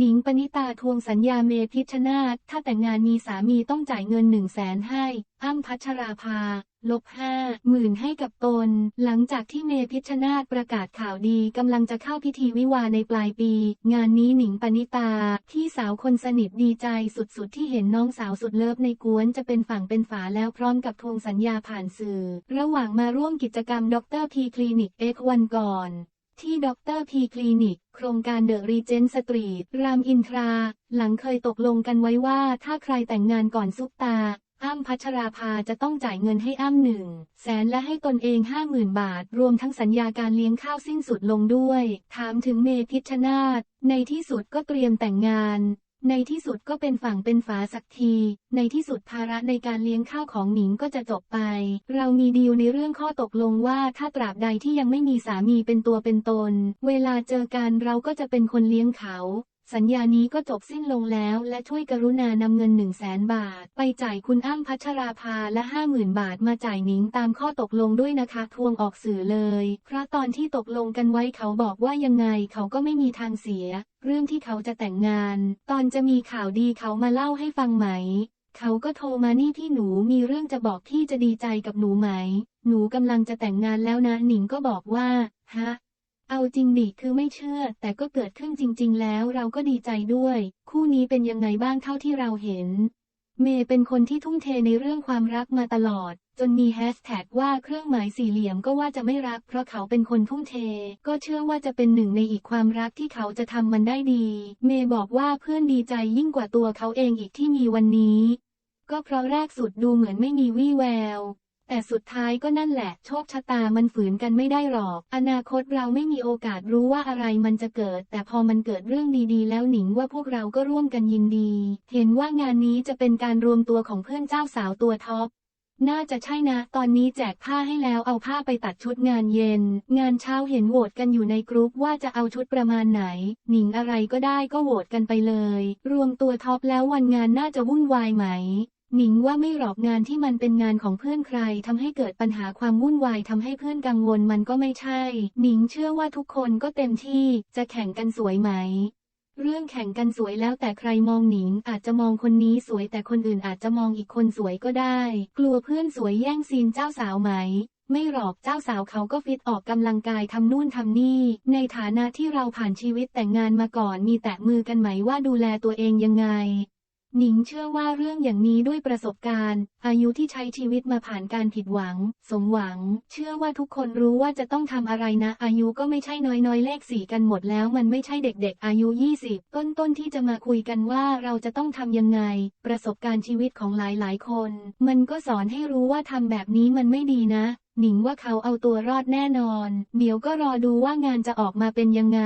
หนิงปณิตาทวงสัญญาเมพิชนาธถ้าแต่งงานมีสามีต้องจ่ายเงินหนึ่งแสนให้ อ้ำพัชราภา ลบห้าหมื่นให้กับตน หลังจากที่เมพิชนาธประกาศข่าวดีกำลังจะเข้าพิธีวิวาในปลายปี งานนี้หนิงปณิตาที่สาวคนสนิทดีใจสุดๆ ที่เห็นน้องสาวสุดเลิฟในกวนจะเป็นฝั่งเป็นฝาแล้วพร้อมกับทวงสัญญาผ่านสื่อ ระหว่างมาร่วมกิจกรรมดรพีคลินิกเอ็กวันก่อน ที่ดรพีคลินิก โครงการเดอะรีเจนสตรีทรามอินทรา หลังเคยตกลงกันไว้ว่าถ้าใครแต่งงานก่อนซุปตา อ้ำพัชราภาจะต้องจ่ายเงินให้อ้ำหนึ่งแสนและให้ตนเองห้าหมื่นบาท รวมทั้งสัญญาการเลี้ยงข้าวสิ้นสุดลงด้วย ถามถึงเมพิชนาธในที่สุดก็เตรียมแต่งงาน ในที่สุดก็เป็นฝั่งเป็นฝาสักที ในที่สุดภาระในการเลี้ยงข้าวของหนิงก็จะจบไป เรามีดีลในเรื่องข้อตกลงว่าถ้าตราบใดที่ยังไม่มีสามีเป็นตัวเป็นตน เวลาเจอกันเราก็จะเป็นคนเลี้ยงเขา สัญญานี้ก็จบสิ้นลงแล้ว และช่วยกรุณานำเงิน 1 0 0 0 0แสนบาท ไปจ่ายคุณอ้ำพัชราภาและ 50,000 บาทมาจ่ายหนิงตามข้อตกลงด้วยนะคะ ทวงออกสื่อเลย เพราะตอนที่ตกลงกันไว้เขาบอกว่ายังไงเขาก็ไม่มีทางเสีย เรื่องที่เขาจะแต่งงาน ตอนจะมีข่าวดีเขามาเล่าให้ฟังไหม เขาก็โทรมานี่ที่หนูมีเรื่องจะบอกพี่จะดีใจกับหนูไหม หนูกำลังจะแต่งงานแล้วนะหนิงก็บอกว่าฮะ เอาจริงดิคือไม่เชื่อ แต่ก็เกิดขึ้นจริง ๆ แล้วเราก็ดีใจด้วย คู่นี้เป็นยังไงบ้างเท่าที่เราเห็น เมย์เป็นคนที่ทุ่มเทในเรื่องความรักมาตลอด จนมีแฮชแท็กว่าเครื่องหมายสี่เหลี่ยมก็ว่าจะไม่รัก เพราะเขาเป็นคนทุ่มเท ก็เชื่อว่าจะเป็นหนึ่งในอีกความรักที่เขาจะทำมันได้ดี เมย์บอกว่าเพื่อนดีใจยิ่งกว่าตัวเขาเองอีกที่มีวันนี้ ก็เพราะแรกสุดดูเหมือนไม่มีวี่แวว แต่สุดท้ายก็นั่นแหละ โชคชะตามันฝืนกันไม่ได้หรอก อนาคตเราไม่มีโอกาสรู้ว่าอะไรมันจะเกิด แต่พอมันเกิดเรื่องดีๆ แล้วหนิงว่าพวกเราก็ร่วมกันยินดี เห็นว่างานนี้จะเป็นการรวมตัวของเพื่อนเจ้าสาวตัวท็อปน่าจะใช่นะ ตอนนี้แจกผ้าให้แล้วเอาผ้าไปตัดชุดงานเย็น งานเช้าเห็นโหวตกันอยู่ในกรุ๊ปว่าจะเอาชุดประมาณไหน หนิงอะไรก็ได้ก็โหวตกันไปเลย รวมตัวท็อปแล้ววันงานน่าจะวุ่นวายไหม หนิงว่าไม่หรอกงานที่มันเป็นงานของเพื่อนใครทำให้เกิดปัญหาความวุ่นวายทำให้เพื่อนกังวลมันก็ไม่ใช่ หนิงเชื่อว่าทุกคนก็เต็มที่จะแข่งกันสวยไหม เรื่องแข่งกันสวยแล้วแต่ใครมองหนิงอาจจะมองคนนี้สวยแต่คนอื่นอาจจะมองอีกคนสวยก็ได้ กลัวเพื่อนสวยแย่งซีนเจ้าสาวไหมไม่หรอกเจ้าสาวเขาก็ฟิตออกกำลังกายทำนู่นทำนี่ ในฐานะที่เราผ่านชีวิตแต่งงานมาก่อนมีแตะมือกันไหมว่าดูแลตัวเองยังไง หนิงเชื่อว่าเรื่องอย่างนี้ด้วยประสบการณ์ อายุที่ใช้ชีวิตมาผ่านการผิดหวัง สมหวัง เชื่อว่าทุกคนรู้ว่าจะต้องทำอะไรนะ อายุก็ไม่ใช่น้อยๆ เลขสี่กันหมดแล้ว มันไม่ใช่เด็กๆ อายุ 20 ต้นๆ ที่จะมาคุยกันว่าเราจะต้องทำยังไง ประสบการณ์ชีวิตของหลายๆ คน มันก็สอนให้รู้ว่าทำแบบนี้มันไม่ดีนะหนิงว่าเขาเอาตัวรอดแน่นอน เดี๋ยวก็รอดูว่างานจะออกมาเป็นยังไง